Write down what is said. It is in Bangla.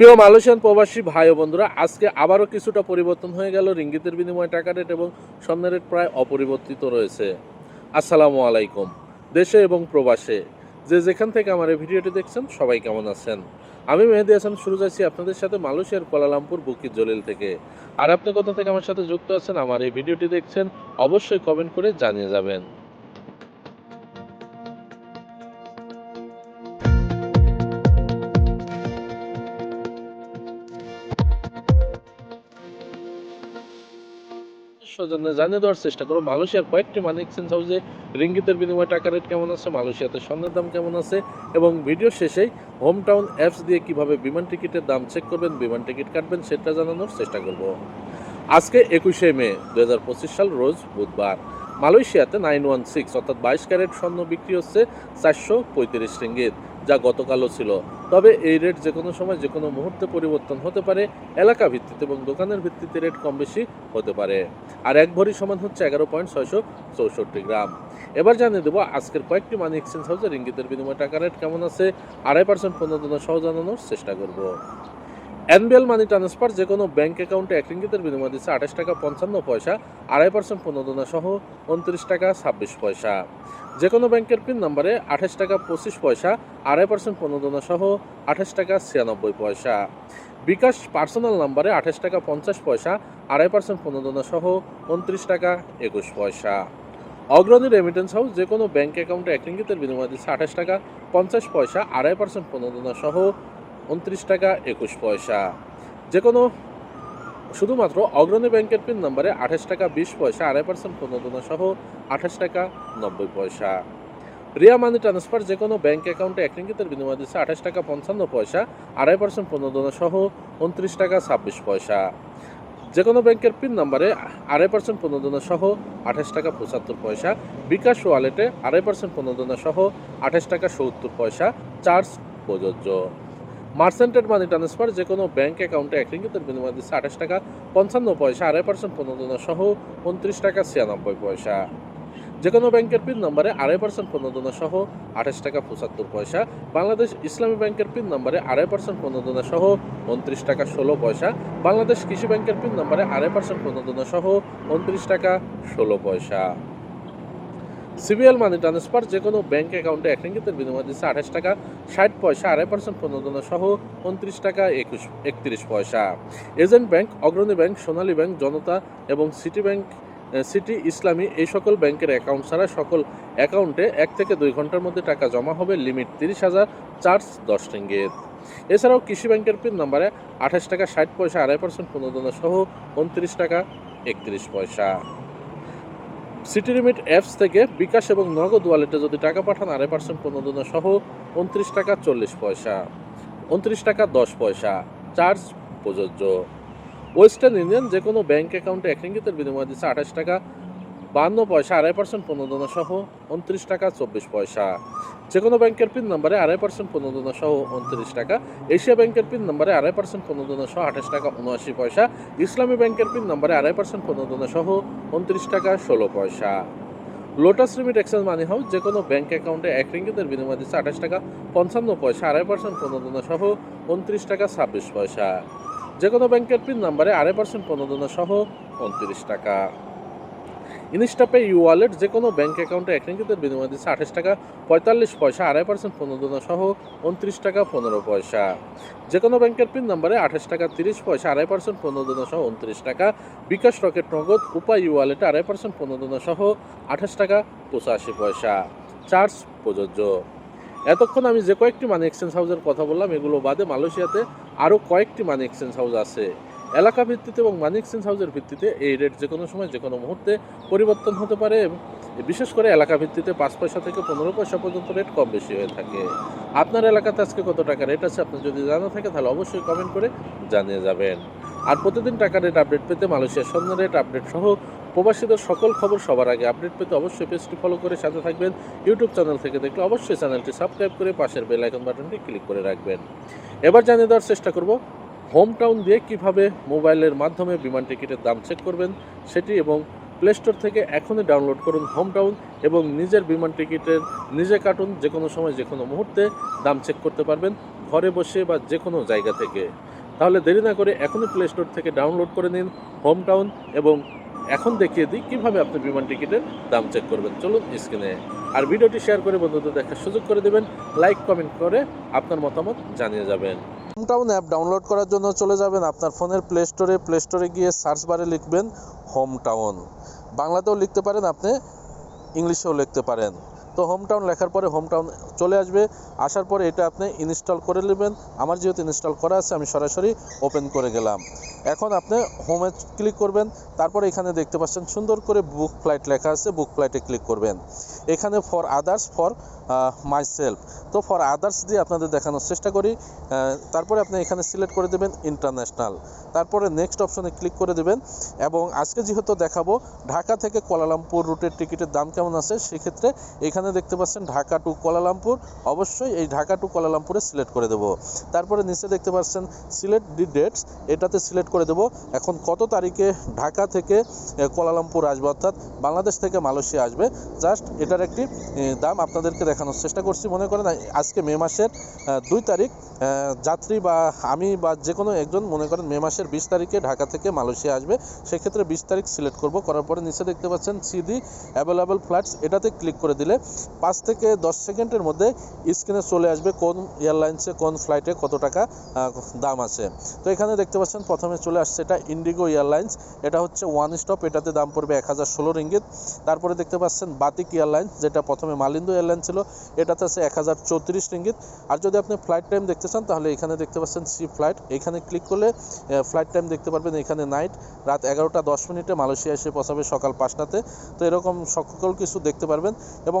প্রিয় মালয়েশিয়ান প্রবাসী ভাই ও বন্ধুরা, আজকে আবারও কিছুটা পরিবর্তন হয়ে গেল। রিঙ্গিতের বিনিময়ে টাকা রেট এবং স্বর্ণের রেট প্রায় অপরিবর্তিত রয়েছে। আসসালামু আলাইকুম, দেশে এবং প্রবাসে। যে যেখান থেকে আমার এই ভিডিওটি দেখছেন, সবাই কেমন আছেন? আমি মেহেদি হাসান, শুরু যাচ্ছি আপনাদের সাথে মালয়েশিয়ার কোয়ালালামপুর বুকির জলিল থেকে। আর আপনি কোথা থেকে আমার সাথে যুক্ত আছেন, আমার এই ভিডিওটি দেখছেন, অবশ্যই কমেন্ট করে জানিয়ে যাবেন। সৌজন্যে জানিয়ে দেওয়ার চেষ্টা করো। মালয়েশিয়ার কয়েকটি মানি এক্সচেঞ্জ হাউসে রিঙ্গিতের বিনিময়ে টাকা রেট কেমন আছে? মালয়েশিয়াতে স্বর্ণের দাম কেমন আছে? এবং ভিডিও শেষেই হোম টাউন অ্যাপস দিয়ে কীভাবে বিমান টিকিটের দাম চেক করবেন, বিমান টিকিট কাটবেন, সেটা জানানোর চেষ্টা করব। আজকে একুশে মে, দুই হাজার পঁচিশ সাল, রোজ বুধবার। মালয়েশিয়াতে নাইন ওয়ান সিক্স, অর্থাৎ বাইশ ক্যারেট স্বর্ণ বিক্রি হচ্ছে চারশো পঁয়ত্রিশ রিঙ্গিত, যা গতকালও ছিল। তবে এই রেট যে কোনো সময় যে কোনো মুহূর্তে পরিবর্তন হতে পারে, এলাকা ভিত্তিতে এবং দোকানের ভিত্তিতে রেট কম বেশি হতে পারে। আর এক ভরি সমান হচ্ছে এগারো পয়েন্ট ছয়শো চৌষট্টি গ্রাম। এবার জানিয়ে দেবো, আজকের কয়েকটি মানি এক্সচেঞ্জ হাউসে রিঙ্গিতের বিনিময়ে টাকা রেট কেমন আছে, আড়াই পার্সেন্ট প্রণোদনা সহ জানানোর চেষ্টা করব। এনবিএল মানি ট্রান্সফার, যে কোনো ব্যাঙ্ক অ্যাকাউন্টে এক রিঙ্গিতের বিনিময় দিচ্ছে আঠাশ টাকা পঞ্চান্ন পয়সা, আড়াই পার্সেন্ট প্রণোদনা সহ উনত্রিশ টাকা ছাব্বিশ পয়সা। যে কোনো ব্যাংকের পিন নম্বরে আঠাশ টাকা পঁচিশ পয়সা, আড়াই পার্সেন্ট প্রণোদনা সহ আঠাশ টাকা ছিয়ানব্বই পয়সা। বিকাশ পার্সোনাল নাম্বারে আঠাশ টাকা পঞ্চাশ পয়সা, আড়াই পার্সেন্ট প্রণোদনা সহ উনত্রিশ টাকা একুশ পয়সা। অগ্রণী রেমিটেন্স হাউস যে কোনো ব্যাঙ্ক অ্যাকাউন্টে এক রিঙ্গিতের বিনিময় দিচ্ছে আঠাশ টাকা পঞ্চাশ পয়সা, আড়াই পার্সেন্ট প্রণোদনা সহ উনত্রিশ টাকা একুশ পয়সা। যে কোনো শুধুমাত্র অগ্রণী ব্যাংকের পিন নম্বরে আঠাশ টাকা বিশ পয়সা, আড়াই পার্সেন্ট প্রণোদনা সহ আঠাশ টাকা নব্বই পয়সা। রিয়া মানি ট্রান্সফার যে কোনো ব্যাংক অ্যাকাউন্টে এক রিঙ্গিতের বিনিময় দিচ্ছে আঠাশ টাকা পঞ্চান্ন পয়সা, আড়াই পার্সেন্ট প্রণোদনা সহ উনত্রিশ টাকা ছাব্বিশ পয়সা। যে কোনো ব্যাংকের পিন নম্বরে আড়াই পার্সেন্ট প্রণোদনা সহ আঠাশ টাকা পঁচাত্তর পয়সা, বিকাশ ওয়ালেটে আড়াই পার্সেন্ট প্রণোদনা সহ আঠাশ টাকা সত্তর পয়সা, চার্জ প্রযোজ্য। মার্সেন্টেড মানি ট্রান্সফার, যে কোনো ব্যাংক অ্যাকাউন্টে এক রিঙ্গিতের বিনিময় দিচ্ছে আঠাশ টাকা পঞ্চান্ন পয়সা আড়াই পার্সেন্ট প্রণোদনা সহ উনত্রিশ টাকা ছিয়ানব্বই পয়সা। যে কোনো ব্যাংকের পিন নম্বরে আড়াই পার্সেন্ট প্রণোদনা সহ আঠাশ টাকা পঁচাত্তর পয়সা। বাংলাদেশ ইসলামী ব্যাংকের পিন নম্বরে আড়াই পার্সেন্ট প্রণোদনা সহ উনত্রিশ টাকা ষোলো পয়সা। বাংলাদেশ কৃষি ব্যাংকের পিন নম্বরে আড়াই পার্সেন্ট প্রণোদনা সহ উনত্রিশ টাকা ষোলো পয়সা। সিবিএল মানি ট্রান্সফার যে কোনো ব্যাংক অ্যাকাউন্টে এক রিঙ্গিতের বিনিময় দিচ্ছে আঠাশ টাকা, ষাট পয়সা, আড়াই পার্সেন্ট প্রণোদনা সহ উনত্রিশ টাকা একুশ, একত্রিশ পয়সা। Agent bank, Agrani bank, Sonali bank, Janata এবং সিটি ব্যাংক সিটি ইসলামী এই সকল ব্যাংকের অ্যাকাউন্ট ছাড়া সকল অ্যাকাউন্টে এক থেকে দুই ঘণ্টার মধ্যে টাকা জমা হবে লিমিট তিরিশ হাজার চার্জ দশ রিঙ্গিত। এছাড়াও কৃষি ব্যাংকের পিন নাম্বারে আঠাশ টাকা, ষাট পয়সা, আড়াই পার্সেন্ট প্রণোদনা সহ উনত্রিশ টাকা, একত্রিশ পয়সা। সিটি লিমিট অ্যাপস থেকে বিকাশ এবং নগদ ওয়ালেটে যদি টাকা পাঠান আড়াই পার্সেন্ট প্রণোদনা সহ উনত্রিশ টাকা চল্লিশ পয়সা, উনত্রিশ টাকা দশ পয়সা, চার্জ প্রযোজ্য। ওয়েস্টার্ন ইউনিয়ন যে কোনো ব্যাঙ্ক অ্যাকাউন্টে এক রিঙ্গিতের বিনিময় দিচ্ছে আঠাশ টাকা বান্ন পয়সা, আড়াই পার্সেন্ট প্রণোদনা সহ উনত্রিশ টাকা চব্বিশ পয়সা। যে কোনো ব্যাংকের পিন নম্বরে আড়াই পার্সেন্ট প্রণোদনা সহ উনত্রিশ টাকা। এশিয়া ব্যাংকের পিন নম্বরে আড়াই পার্সেন্ট প্রণোদনা সহ আঠাশ টাকা উনআশি পয়সা। ইসলামী ব্যাংকের পিন নম্বরে আড়াই পার্সেন্ট প্রণোদনা সহ উনত্রিশ টাকা ষোলো পয়সা। Lotus limit exchange money house যে কোনো ব্যাংক অ্যাকাউন্টে এক রিঙ্গিতের বিনিময় দিচ্ছে আঠাশ টাকা পঞ্চান্ন পয়সা, আড়াই পার্সেন্ট প্রণোদনা সহ উনত্রিশ টাকা ছাব্বিশ পয়সা। যে কোনো ব্যাংকের পিন নম্বরে আড়াই পার্সেন্ট প্রণোদনা সহ উনত্রিশ টাকা। ইনস্টাপে ইউ ওয়ালেট যে কোনো ব্যাঙ্ক অ্যাকাউন্টে এক রিঙ্গিতের বিনিময় দিচ্ছে আঠাশ টাকা পঁয়তাল্লিশ পয়সা, আড়াই পার্সেন্ট প্রণোদনা সহ উনত্রিশ টাকা পনেরো পয়সা। যে কোনো ব্যাংকের পিন নম্বরে আঠাশ টাকা তিরিশ পয়সা, আড়াই পার্সেন্ট প্রণোদনা সহ উনত্রিশ টাকা। বিকাশ রকেট নগদ, উপায় ইউ ওয়ালেটে আড়াই পার্সেন্ট প্রণোদনা সহ আঠাশ টাকা পঁচাশি পয়সা। চার্জ প্রযোজ্য। এতক্ষণ আমি যে কয়েকটি মানি এক্সচেঞ্জ হাউসের কথা বললাম, এগুলো বাদে মালয়েশিয়াতে আরও কয়েকটি মানি এক্সচেঞ্জ হাউস আছে। এলাকা ভিত্তিতে এবং মানি এক্সচেঞ্জ হাউসের ভিত্তিতে এই রেট যে কোনো সময় যে কোনো মুহূর্তে পরিবর্তন হতে পারে এবং বিশেষ করে এলাকা ভিত্তিতে পাঁচ পয়সা থেকে পনেরো পয়সা পর্যন্ত রেট কম বেশি হয়ে থাকে। আপনার এলাকাতে আজকে কত টাকা রেট আছে আপনার যদি জানা থাকে তাহলে অবশ্যই কমেন্ট করে জানিয়ে যাবেন। আর প্রতিদিন টাকা রেট আপডেট পেতে মালয়েশিয়ার স্বর্ণ রেট আপডেট সহ প্রবাসীদের সকল খবর সবার আগে আপডেট পেতে অবশ্যই পেজটি ফলো করে সাথে থাকবেন। ইউটিউব চ্যানেল থেকে দেখলে অবশ্যই চ্যানেলটি সাবস্ক্রাইব করে পাশের বেল আইকন বাটনটি ক্লিক করে রাখবেন। এবার জানিয়ে দেওয়ার চেষ্টা করব হোম টাউন দিয়ে কীভাবে মোবাইলের মাধ্যমে বিমান টিকিটের দাম চেক করবেন সেটি এবং প্লে স্টোর থেকে এখনই ডাউনলোড করুন হোম টাউন এবং নিজের বিমান টিকিটের নিজে কাটুন যে কোনো সময় যে কোনো মুহূর্তে দাম চেক করতে পারবেন ঘরে বসে বা যে কোনো জায়গা থেকে। তাহলে দেরি না করে এখনই প্লে স্টোর থেকে ডাউনলোড করে নিন হোম টাউন এবং এখন দেখিয়ে দিই কীভাবে আপনি বিমান টিকিটের দাম চেক করবেন। চলুন স্ক্রিনে আর ভিডিওটি শেয়ার করে বন্ধুদের দেখার সুযোগ করে দেবেন লাইক কমেন্ট করে আপনার মতামত জানিয়ে যাবেন। হোম টাউন অ্যাপ ডাউনলোড করার জন্য চলে যাবেন আপনার ফোনের প্লে স্টোরে প্লে স্টোরে গিয়ে সার্চ বারে লিখবেন হোমটাউন বাংলাতেও লিখতে পারেন আপনি ইংলিশেও লিখতে পারেন। তো হোম টাউন লেখার পরে হোম টাউন চলে আসবে। আসার পরে এটা আপনি ইনস্টল করে নেবেন। আমার যেহেতু ইনস্টল করা আছে, আমি সরাসরি ওপেন করে গেলাম। এখন আপনি হোমে ক্লিক করবেন। তারপরে এখানে দেখতে পাচ্ছেন সুন্দর করে বুক ফ্লাইট লেখা আছে। বুক ফ্লাইটে ক্লিক করবেন। এখানে for others for myself তো ফর আদার্স দিয়ে আপনাদের দেখানোর চেষ্টা করি। তারপরে আপনি এখানে সিলেক্ট করে দেবেন ইন্টারন্যাশনাল তারপরে নেক্সট অপশনে ক্লিক করে দেবেন। এবং আজকে যেহেতু দেখাবো, ঢাকা থেকে কোয়ালালামপুর রুটের টিকিটের দাম কেমন আছে? সেক্ষেত্রে এখানে দেখতে পাচ্ছেন ঢাকা টু কোয়ালালামপুর। অবশ্যই এই ঢাকা টু কোয়ালালামপুরে সিলেক্ট করে দেবো। তারপরে নিচে দেখতে পাচ্ছেন সিলেক্ট দি ডেটস এটাতে সিলেক্ট করে দেবো। এখন কত তারিখে ঢাকা থেকে এ, কোয়ালালামপুর আসবে? অর্থাৎ বাংলাদেশ থেকে মালয়েশিয়া আসবে। জাস্ট এটার একটি দাম আপনাদেরকে দেখানোর চেষ্টা করছি। মনে করেন আজকে মে মাসের দুই তারিখ যাত্রী বা আমি বা যে কোনো একজন মনে করেন মে মাসের বিশ তারিখে ঢাকা থেকে মালয়েশিয়া আসবে সেক্ষেত্রে বিশ তারিখ সিলেক্ট করব। করার পরে নিচে দেখতে পাচ্ছেন সিডি অ্যাভেলেবল ফ্লাইটস এটাতে ক্লিক করে দিলে পাঁচ থেকে দশ সেকেন্ডের মধ্যে স্ক্রিনে চলে আসবে কোন এয়ারলাইন্সে কোন ফ্লাইটে কত টাকা দাম আছে। তো এখানে দেখতে পাচ্ছেন, প্রথমে চলে আসছে এটা ইন্ডিগো এয়ারলাইন্স এটা হচ্ছে ওয়ান স্টপ এটাতে দাম পড়বে এক হাজার ষোলো রিঙ্গিত। তারপরে দেখতে পাচ্ছেন বাতিক এয়ারলাইন্স যেটা প্রথমে মালিন্দু এয়ারলাইন ছিল, এটাতে আছে এক হাজার চৌত্রিশ রিঙ্গিত। আর যদি আপনি ফ্লাইট টাইম দেখতে চান, তাহলে এখানে দেখতে পাচ্ছেন সি ফ্লাইট এখানে ক্লিক করলে ফ্লাইট টাইম দেখতে পারবেন এখানে নাইট রাত এগারোটা দশ মিনিটে মালয়েশিয়া এসে পৌঁছাবে সকাল পাঁচটাতে। তো এরকম সকল কিছু দেখতে পারবেন। এবং